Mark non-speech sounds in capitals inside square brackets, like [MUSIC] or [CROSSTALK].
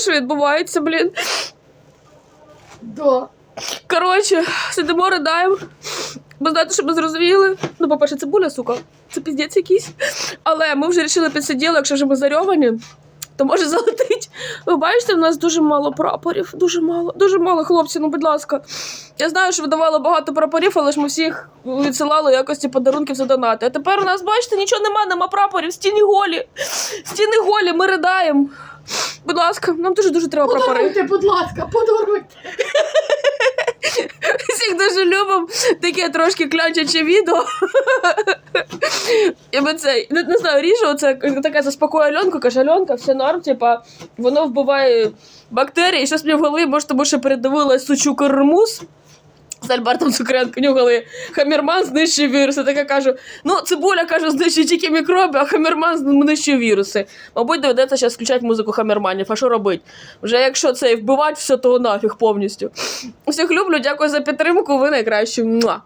що відбувається, блін. Да. Коротше, сидимо, riдаємо. Бо знаєте, що ми зрозуміли. Ну, по-перше, цибуля, сука, це піздець якийсь. Але ми вже вирішили підсиділи, якщо вже ми зарьовані, то може залетить. Ви бачите, в нас дуже мало прапорів. Дуже мало. Дуже мало, хлопці, ну будь ласка. Я знаю, що ви давали багато прапорів, але ж ми всіх відсилали якості подарунків за донати. А тепер у нас, бачите, нічого нема, нема прапорів, стіни голі. Стіни голі, ми ридаємо. Будь ласка, нам дуже дуже треба прапори. Подаруйте, будь ласка, подаруйте. [LAUGHS] Всіх дуже любимо. Таке трошки клянчаче відео. І ми це, не, не знаю, ріжу, це таке заспокоює Альонку, каже, Альонка, все норм, типа, воно вбиває бактерії. І щось мені в голові, може, тому що передивилась сучу кормуз. З Альбертом Цукренко нюхали Хамірман знищує віруси. Так я кажу, ну цибуля кажу, знищує тільки мікроби, а Хамірман знищує віруси. Мабуть, доведеться зараз включати музику Хамерманів. А що робити? Вже якщо це вбивати все, то нафіг повністю. Всіх люблю, дякую за підтримку. Ви найкращі. Муа.